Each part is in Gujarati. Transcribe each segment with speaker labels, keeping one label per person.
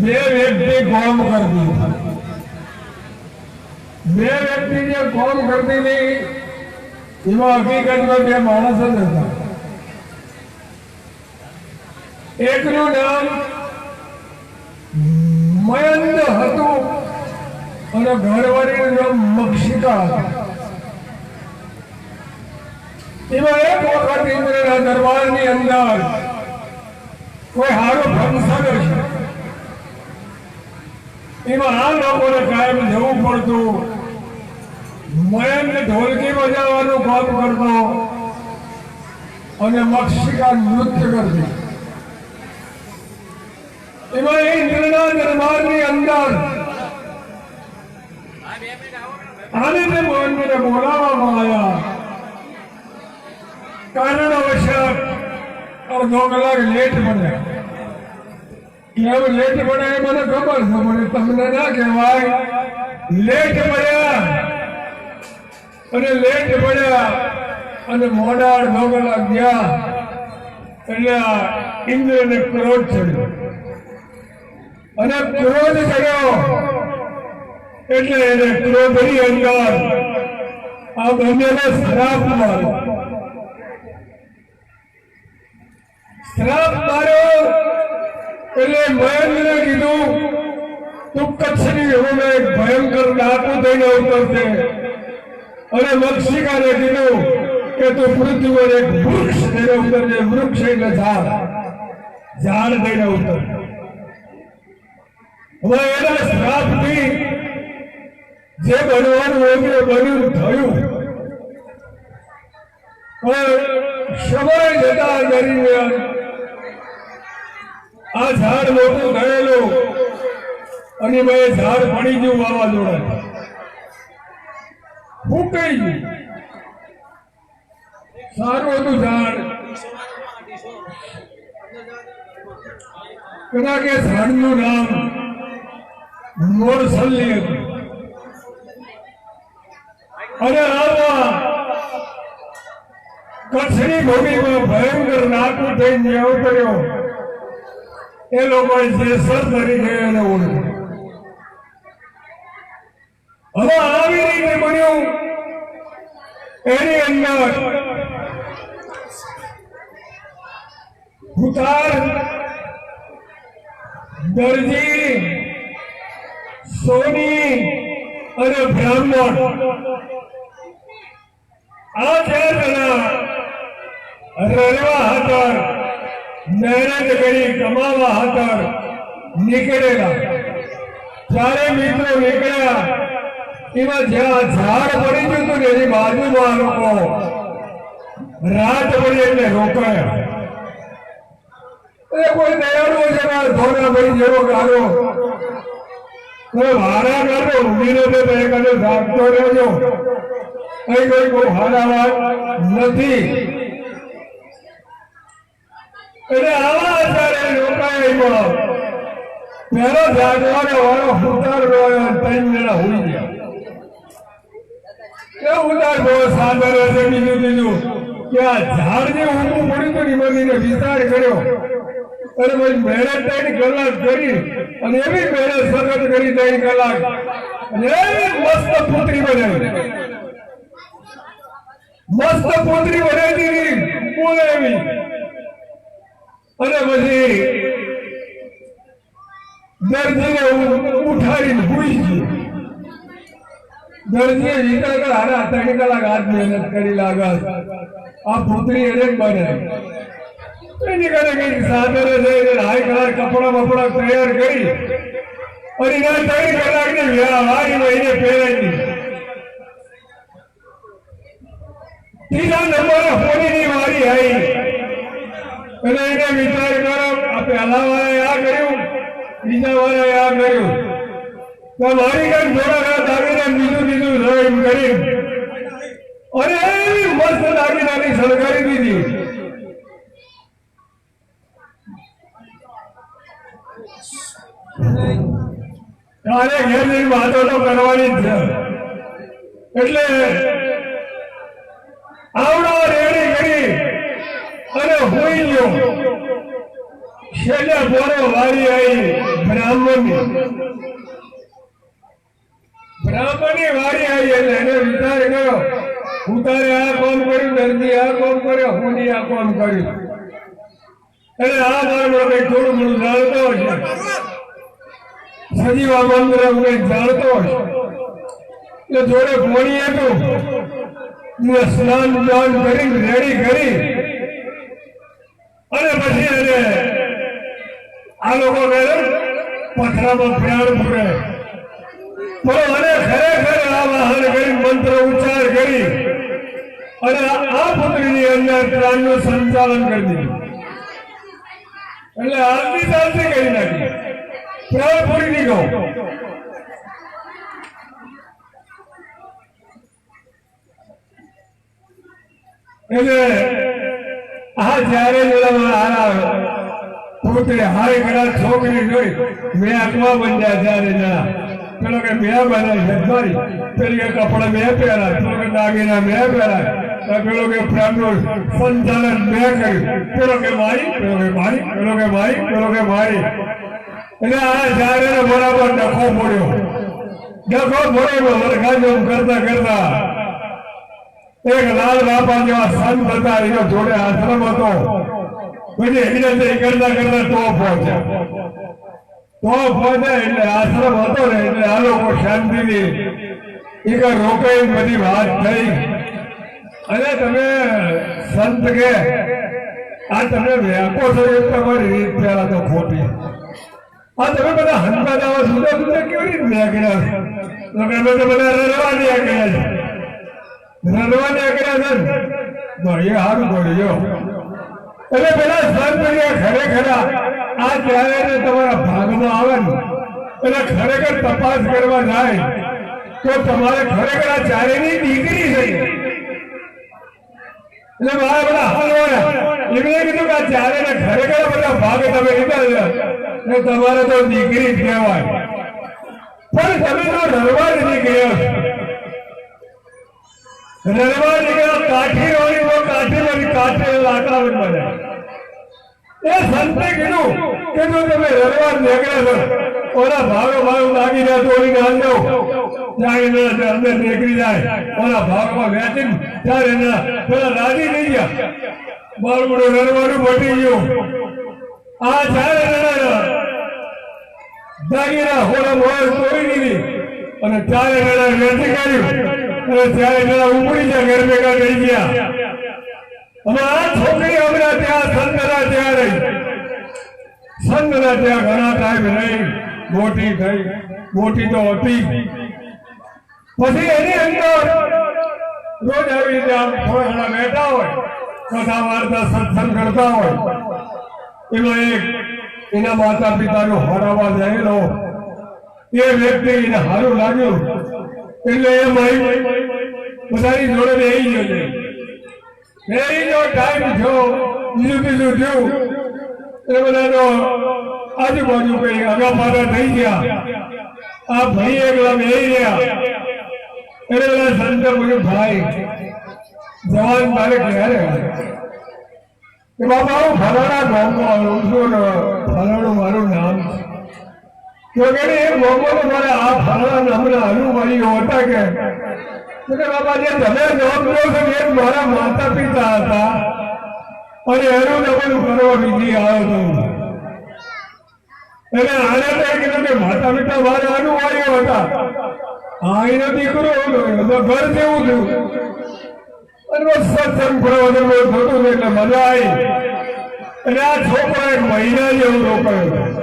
Speaker 1: બે વ્યક્તિ કોમ કરતી. બે વ્યક્તિ જે કોમ કરતી હતી, એમાં હકીકતમાં બે માણસ જ હતા. એકનું નામ મયંદ હતું અને ઘરવાળીનું નામ મક્ષિકા હતું. એમાં એક વખત ઇન્દ્રના દરબારની અંદર કોઈ સારો ફંક્શન છે એમાં આ લોકોને કાયમ જવું પડતું. મયંક ઢોલકી બજાવવાનું કામ કરતો અને મક્ષિકા નૃત્ય કરતી. એમાં ઇન્દ્રના દરબારની અંદર આનંદ મોહનને બોલાવવામાં આવ્યા. કારણ અવશ્ય અડધો કલાક લેટ બને કેમ લેટ પડ્યા મને ખબર છે મને તમને ના કહેવાય. લેટ પડ્યા. અને લેટ પડ્યા. અને મોડા ભોગલા ગયા. એટલે ઇન્દ્રને ક્રોધ ચડ્યો અને ક્રોધ ચડ્યો એટલે એને ક્રોધની અંદર આ બંનેને શ્રાપ માર્યો. શ્રાપ માર્યો એટલે મહેન્દ્રને કીધું, તું કચ્છની હવે એક ભયંકર ડાકુ થઈને ઉતરશે અને મક્ષિકાને કીધું કે તું પૃથ્વી પર એક વૃક્ષ થઈને ઉતરજે, વૃક્ષ એટલે ઝાડ. ઝાડ થઈને ઉતર. હવે એના શ્રાપથી જે બનવાનું હોય એ બન્યું થયું. પણ સમય જતા દરમિયાન આ ઝાડ મોટું થયેલું. અને મેં ઝાડ પડી ગયું વાવાઝોડા. ફૂંકાઈ ગયું. સારું હતું ઝાડ. કદાચ એ ઝાડનું નામ મોરસલ્લી હતું. અને આવા કચ્છની ભૂમિમાં ભયંકર નાકું થઈને જે અવતર્યો એ લોકો જેસર એને ઓળખ્યો હવે આવી રીતે બન્યું. એની અંદર ભૂતાર દરજી, સોની અને બ્રાહ્મણ. આ ચાર જણા રડવા હતા. મહેનત કરી કમાવા હતા નીકળેલા. ચારે મિત્રો નીકળ્યા, એમાં જ્યાં ઝાડ પડી ગયું હતું ને એની બાજુમાં લોકો રાત પડી એટલે રોકાયા. એ કોઈ દયાળુ છે ધોરા ભાઈ જેવો ગાળો. કોઈ વારા કાઢો ઊંઘીને તો બે કાઢો રાખતો રહેજો કઈ કોઈ બહુ હારા વાત નથી. એટલે આવા વાળો ઉતાર રહ્યો ત્રણ કલાક કરી અને એવી મહેનત સખત કરી ત્રણ કલાક. મસ્ત પુત્રી બનાવી. મસ્ત પુત્રી બનાવી દીધી બોલે એવી અને પછી દર્દીને ઉઠાડીને ભૂઈ ગયું. દર્દીએ વિચાર હારા ત્રણ કલાક હાથ મહેનત કરી લાગા આ પુત્રી એને જ બને. એની કરે કઈ સાદરે જઈને હાઈ કલાક કપડા બપડા તૈયાર કરી. અને એના ત્રણ કલાકની વારી મહિને પહેરાવી ત્રીજા નંબરે હોળીની વારી આવી. એટલે એને વિચાર કરો આ પહેલા વાળાએ આ કર્યું બીજા વાળાએ આ કર્યું. તો મારી કઈ થોડા આવીને બીજું બીજું રહીમ કરી અને એવી મસ્ત દાગીનાની સળગાવી દીધી તારે ઘેરની વાતો તો કરવાની જ છે. એટલે આવડો રેડી કરી અને હોઈ ગયો. છેલ્લે બોરો વારી આવી બ્રાહ્મણની. બ્રાહ્મણની વારી આવી એટલે એને વિચાર કર્યો ઉતારે આ કોમ કર્યું, દર્દી આ કોમ કર્યો હુની આ કોમ કર્યું. એટલે આ બાળકો કઈ થોડું ઘણું જાણતો હશે. સજીવા મંત્ર કઈ જાણતો હશે. એટલે જોડે પોણી હતું સ્નાન દાન કરી રેડી કરી અને પછી એને આ લોકો કહે પથરામાં પ્રાણ પૂરે તો અને ખરેખર આ વાહન કરી, મંત્ર ઉચ્ચાર કરી, અને આ પુત્રીની અંદર પ્રાણનું સંચાલન કરી દીધું. એટલે આરતી ચાલતી કરી નાખી. પ્રાણ પૂરી ની કહું એટલે આ જ્યારે બોલાવવામાં આવે પોતે હારી કડા છોકરી જોઈ, મેં આંકવા બંધ્યા ત્યારે જરા પેલો કે મેં બનાવી છે પેલી કપડા મેં પહેરા. પેલો કે, દાગીના મેં પહેરા. પેલો કે પ્રાણનું સંચાલન મેં કર્યું. પેલો કે, મારી. પેલો કે, મારી. પેલો કે, મારી. પેલો કે, મારી. એટલે આ જ્યારે બરાબર ડખો પડ્યો. ડખો પડ્યો કરતા કરતા એક લાલ બાપા જેવા સંત હતા એનો જોડે આશ્રમ હતો. પછી એની અંદર કરતા કરતા તો પહોંચ્યા. તો પહોંચ્યા એટલે આશ્રમ હતો ને એટલે આ લોકો શાંતિથી એ કઈ રોકાઈ બધી વાત થઈ. અને તમે સંત કે, આ તમે વ્યાકો છો એ તમારી રીત પહેલા તો ખોટી. આ તમે બધા હંતા દાવા સુધા સુધા કેવી રીતે વ્યાગ્યા તો કે અમે તો બધા રડવા ગયા ગયા છે. રડવા નીકળ્યા છે. ને? હારું એ સારું બોલ્યો એટલે પેલા ખરેખર ને ખરેખર તપાસ કરવા જાય, તો તમારે ખરેખર આ ચારેની દીકરી થઈ એટલે મારા બધા હલવાના, એમણે કીધું કે આ ચારે ખરેખર બધા ભાગ તમે લીધા ને તમારે તો દીકરી કહેવાય. પણ તમે તો રડવા જ નીકળ્યા રોડી તો કાઠી વાળી કાઠી લાકડા બને. એ સંતે કીધું કે જો તમે રડવા નીકળ્યા છો ભાવ લાગી જાય તો ઓલી ગાલ દો અંદર નીકળી જાય, ઓલા ભાગમાં વેચી ત્યારે એના પેલા રાજી થઈ ગયા. બાળમોડું રડવાનું મટી ગયું. આ જણા દાગીના હોડા મોડ તોડી દીધી અને જણા વેચી કાઢ્યું. અને ચારે જણા ઉપડી ગયા ઘર ભેગા થઈ ગયા. હવે આ છોકરી હમણાં ત્યાં સંતના ત્યાં રહી. સંતના ત્યાં ઘણા ટાઈમ રહી. મોટી થઈ. મોટી તો હતી. પછી એની અંદર રોજ આવી રીતે આમ થોડા બેઠા હોય. કથા વાર્તા સત્સંગ કરતા હોય. એમાં એક એના માતા પિતાનો હરાવા થયેલો એ વ્યક્તિ એને સારું લાગ્યું. એટલે એ ભાઈ બધાની જોડે રહી ગયો છે. બેસી ટાઈમ થયો, બીજું બીજું થયું. એ બધાનો આજુબાજુ કઈ આગા પાછા થઈ ગયા. આ ભાઈ એકલા બેસી રહ્યા. એટલે બધા પૂછ્યું ભાઈ, જવાન મારે ક્યારે કે બાબા હું ફલાણા ગામમાં આવું છું ફલાણું મારું નામ છે. કે એ મારે આ ફલાણા નામના અનુમાનીઓ હતા કે બાબા, જે તમે નામ લો છો એ મારા માતા પિતા હતા. અને એનું નબળું કરવા બીજી આવ્યો હતો એટલે આને તો એ કીધું કે માતા પિતા મારા અનુમાનીઓ હતા. હા એનો દીકરો ઘર જેવું થયું અને બસ સત્સંગ પ્રવચનમાં થતું હતું, એટલે મજા આવી. અને આ છોકરો એક મહિના જેવું રોકાયો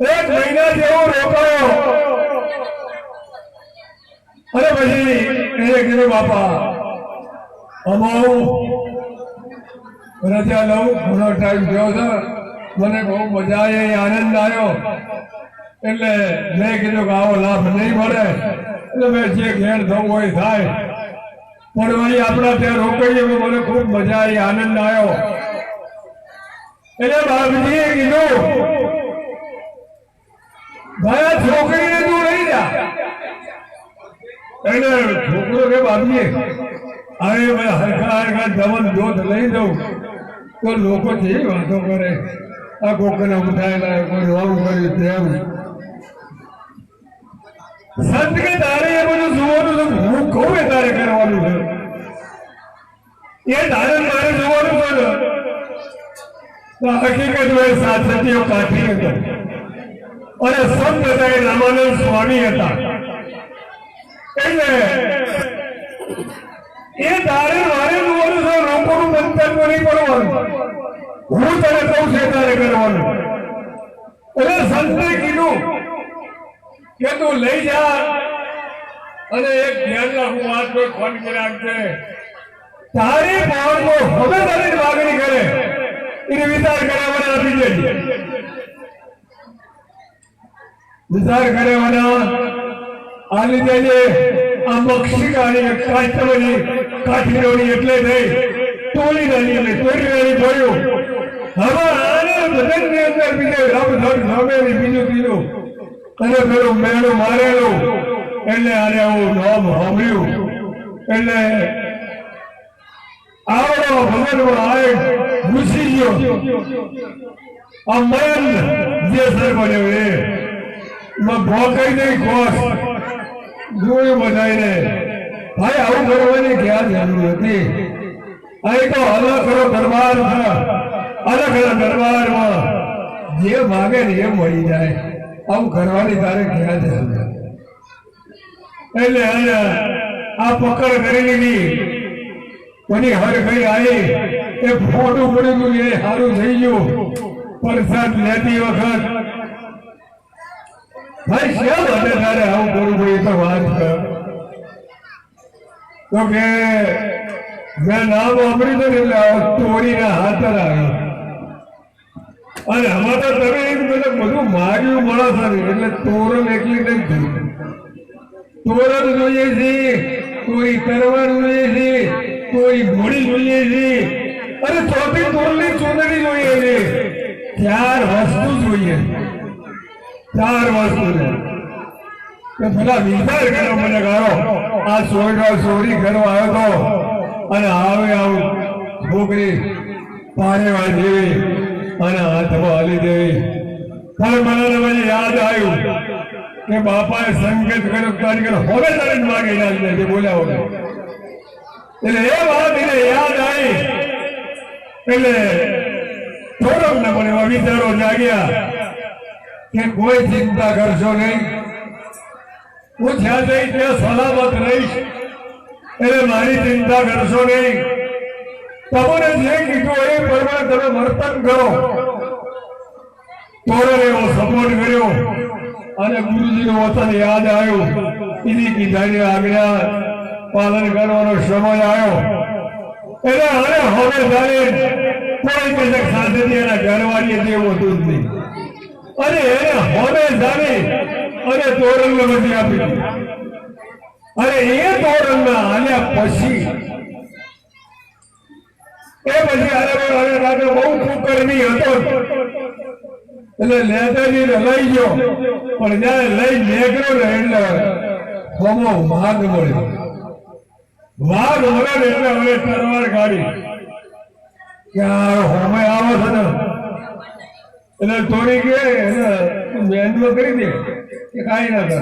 Speaker 1: એક મહિના જેવો રોકાયો. અને પછી એને કીધું, બાપા, અમારું રજા લઉં. ઘણો ટાઈમ થયો છે. મને બહુ મજા આવી આનંદ આવ્યો. એટલે મેં કીધું કે આવો લાભ નહીં મળે. એટલે મેં જે ઘેર થવું હોય થાય. પણ વળી આપણા ત્યાં રોકાઈએ મને ખૂબ મજા આવી, આનંદ આવ્યો. એટલે બાપજીએ કીધું છોકરી છોકરીને તું લઈ જા. એટલે છોકરો કે બાબીએ અરે ભાઈ હરખા હરખા જવન જોત લઈ દઉં. તો લોકો જે વાતો કરે. આ કોકને ઉઠાયેલા કોઈ રોંગ કર્યું તેમ સંત કે તારે એ બધું જોવાનું હું કહું એ તારે કરવાનું છે. એ તારે મારે જોવાનું હકીકત એ સાતસતીઓ કાઠી હતા અને સંત હતા એ રામાનંદ સ્વામી હતા. એટલે એ તારે મારે જોવાનું છે, લોકોનું મંતવ્ય નહીં કરવાનું. હું તને કહું છે તારે કરવાનું. એટલે સંતે કીધું કે તું લઈ જા અને એક ધ્યાન રાખવું વાત કોઈ ફોન કરી રાખજે તારી પાવર હવે તારી માગણી કરે. એને વિચાર કર્યા મને આપી દેજે. વિચાર કર્યા આની આ મક્ષિકાની કાચવાની કાઠીઓની એટલે થઈ. તોડી નાની એટલે તોડી નાની પડ્યું હવે આને બધાની અંદર બીજે રબ ધડ રમેલી બીજું ત્રીજું અને પેલું મેળું મારેલું. એટલે આને હું નામ સાંભળ્યું. એટલે આવડો ભગવાન આય ઘૂસી ગયો. આ મન જે સર બન્યો એ. ભોકાઈ નહીં, ખોસ. જોયું બધાને ભાઈ, આવું કરવાની ક્યાં જરૂર હતી? અહીં તો અલગ અલગ દરબાર અલગ અલગ દરબારમાં. જે માગે ને એ મળી જાય. આવું કરવાની તારે ક્યાં જરૂર એટલે આ પકડ કરી લીધી. કોની હર ગઈ આવી. એ ફોટું પડ્યું હતું એ સારું થઈ ગયું. પરસાદ લેતી વખત ભાઈ, શેમ hatte તારે આવું કરવું જોઈએ તો વાત કર. તો કે, મેં નામ વાપર્યું હતું ને એટલે ચોરીના હાથ આવ્યો અને આમાં તો તમે એક બધા બધું માર્યું મળો છે એટલે તોરણ એકલી નહીં થયું. તોરણ જોઈએ છે, કોઈ તરવાર જોઈએ છે, કોઈ ઘોડી જોઈએ છે. અને ચોથી તોરણની ચોંદડી જોઈએ છે. ચાર વસ્તુ જોઈએ. ચાર વસ્તુ છે કે પેલા વિચાર કર્યો મને કરો આ સોયડો ચોરી કરવા આવ્યો તો. અને આવે આવું છોકરી પારેવા જેવી અને હાથમાં હાલી દેવી. પણ મને મને યાદ આવ્યું કે બાપાએ સંકેત કર્યો તારી કર્યો હવે તારે જ માગે યાદ નથી. બોલ્યા હોય એટલે એ વાત એને યાદ આવી. એટલે થોડોક ને પણ એવા વિચારો જાગ્યા. કે કોઈ ચિંતા કરશો નહીં. હું જ્યાં જઈ ત્યાં સલામત રહીશ. એટલે મારી ચિંતા કરશો નહીં. તમને જે કીધું એ પ્રમાણે તમે વર્તન કરો. તોરણ એવો સપોર્ટ કર્યો. અને ગુરુજીનું વતન યાદ આવ્યું. એની કીધાની આજ્ઞા પાલન કરવાનો સમય આવ્યો. એટલે હવે હવે જાણે કોઈ કદાચ સાધની એના ઘરવાળીએ જેવું હતું જ નહીં. એને હવે જાણે અને તોરંગ નથી આપી અરે, એ તોરણના અને પછી. એ પછી અરે અરે રાજા બહુ કુકર્મી હતો. એટલે નેતાજી લઈ ગયો. પણ જયારે લઈ નીકળ્યો ને એટલે હોમો વાઘ મળ્યો. વાઘ મળ્યો ને એટલે હવે તરવાર કાઢી. કે હોમે આવો છે ને? એટલે થોડી કે મહેનત કરી દે કે કાંઈ ના કરે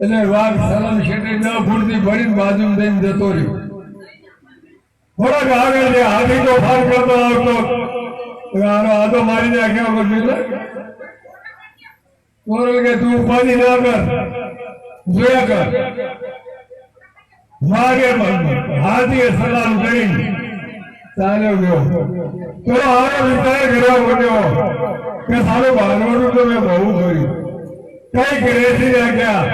Speaker 1: એટલે વાઘ સલમ શેઠી ન ફૂટતી ભરીને બાજુ થઈને જતો રહ્યો. થોડાક આગળ છે, હાથી તો ફાર કરતો આવતો. આનો હાથો મારી નાખ્યો બધું બોલ કે તું ઉપાધિ ના કર. જોયા કર. માગે હાથીએ સલામ કરી ચાલ્યો તો મેં બહુ કર્યું કંઈક રેસી નાખ્યા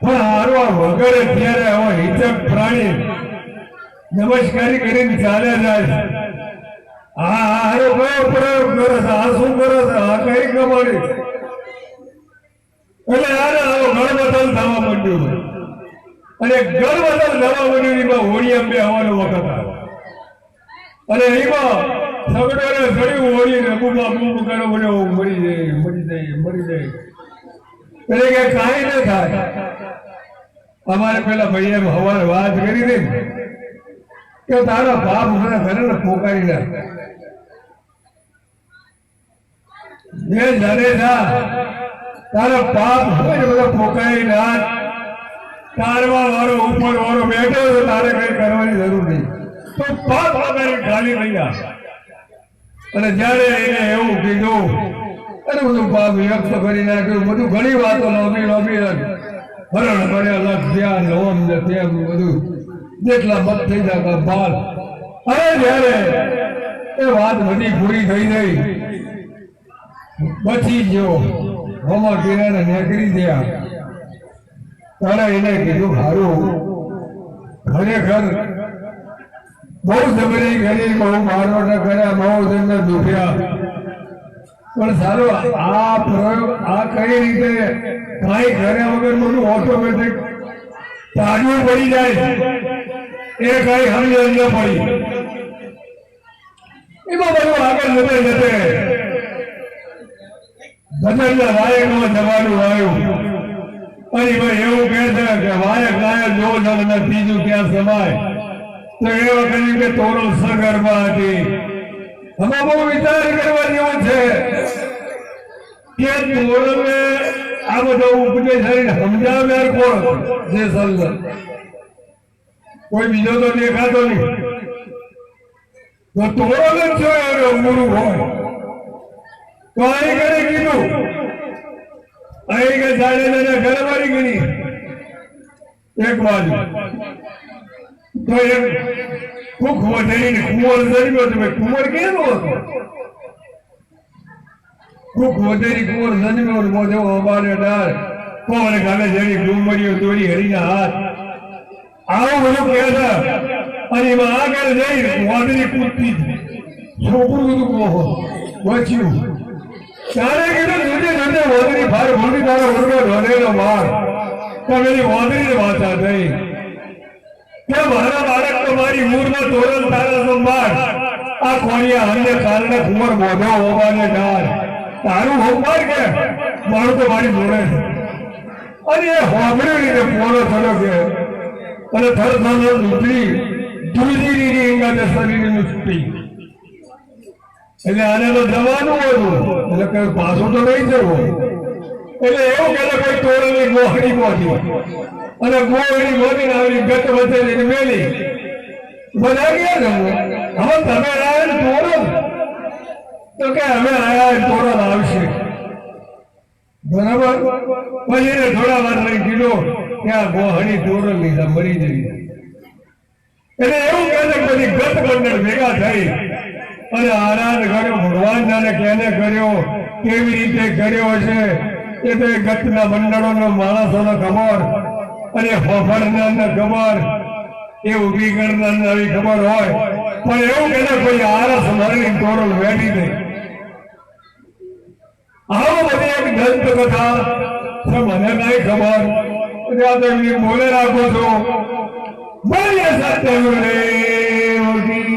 Speaker 1: પણ હારું આ વગર અત્યારે આવા હિચક પ્રાણી નમસ્કારી કરીને ચાલે જાય. હા હારો કયો પ્રયોગ કરે છે? શું કરે છે? આ કઈ કમાણી? એટલે આને આવો ગણબદલ થવા માંડ્યું. અને ગણબદલ થવા માંડ્યું એમાં હોળી અંબે આવવાનો વખત આવ્યો અને એમાં સગડોને સડ્યું હોળી ને બૂમા બૂમ કરો મને મરી જાય મરી જાય મરી જાય. એટલે કે કાંઈ ન થાય. અમારે પેલા ભાઈએ હવારે વાત કરી દે કે તારા બાપ મારા ઘરે પોકારી નાખ જે જાડેજા તારા પાપ હોય ને બધા પોકારી નાખ તારવા વાળો ઉપર વાળો બેઠો તારે કઈ કરવાની જરૂર નહીં. તો પગ વગર ખાલી રહ્યા. અને જ્યારે એને એવું કીધું અને બધું પાપ વ્યક્ત કરી નાખ્યું. બધું ઘણી વાતો લોબી લોબી હરણ ભર્યા લખ્યા લોમ ને તેમ બધું. જેટલા મત થઈ જાય બાર. અરે જ્યારે એ વાત બધી પૂરી થઈ ગઈ બચી ગયો હોમર કિરાને નીકળી ગયા. તારે એને કીધું સારું ખરેખર બહુ જબરી કરી બહુ મારો કર્યા બહુ તેમને દુખ્યા. પણ સારું, આ પ્રયોગ, આ કઈ રીતે કઈ કર્યા વગર મને ઓટોમેટિક તાજું પડી જાય. એ કઈ સમજણ ન પડી. એમાં બધું આગળ જતે જતે ભજનના વાયકમાં જવાનું આવ્યું. અને એવું કહે છે કે વાયક લાયક જો જન ત્રીજું ક્યાં સમાય? તો એ વખતે કે તોરો સગર્ભા હતી હવે બહુ વિચાર કરવા જેવું છે. કે તોરણને આ બધો ઉપદેશ કરીને સમજાવ્યા કોણ? જે સંત કોઈ બીજો તો દેખાતો નહીં. તો તોરણ જ જો ગુરુ હોય. તો અહીં ઘરે કીધું. અહીં કે જાડેજાને ઘરવાળી ગણી. એક બાજુ. તો એમ કુખ જઈને કુંવર જન્મ્યો તો કુંવર કેવો હતો? કુખ વધેરી કુંવર જન્મ્યો ને મોજો અમારે ડાળ કોણ ગાલે જેની ડુમરીઓ તોડી હરીના હાથ. આવું બધું કહે અને એમાં આગળ જઈ વાદળી કૂદતી છોકરું બધું કહો બચ્યું ત્યારે કીધું જુદે જુદે વાદળી ફાર ભૂલી તારા વાંચા થઈ. કે મારા બાળક તમારી મારી ધોરણ તારા સંભાળ આ કોણિયા હરને કારણે કુંવર મોઢો હોવાને ડાર તારું હોમવાર કે? મારું તો મારી મોડે અને એ હોમડી રીતે પોરો થયો કે અને થર થર ઉતરી દૂધી રીરી એંગાતે શરીરની છૂટી એટલે આને તો જવાનું હતું એટલે કઈ પાછું તો નહીં જવું. એટલે એવું કે કોઈ તોરણની મોહડી પહોંચી અને ગોળી મોટી આવી ગત જઈને મેલી. બધા ગયા જવું. હવે તમે આવ્યા ને તોરણ. તો કે અમે આવ્યા ને તોરણ આવશે. બરાબર? પછી એને થોડા વાર લઈ કીધો કે આ ગોહણી તોરણ લીધા મરી જઈ એટલે એવું કહે છે પછી ગત મંડળ ભેગા થઈ અને આરાધ કર્યો ભગવાન કેને કર્યો, કેવી રીતે કર્યો છે, એ તો ગતના મંડળોનો માણસોનો ખબર. અને ફફડનારને ખબર એ ઊભી કરનાર ખબર હોય. પણ એવું કે કોઈ આરસ મારી ટોરલ વેઠી દે. આવો બધી એક દંત કથા મને નહીં ખબર આ બોલે રાખો છો. બોલીએ સત્ય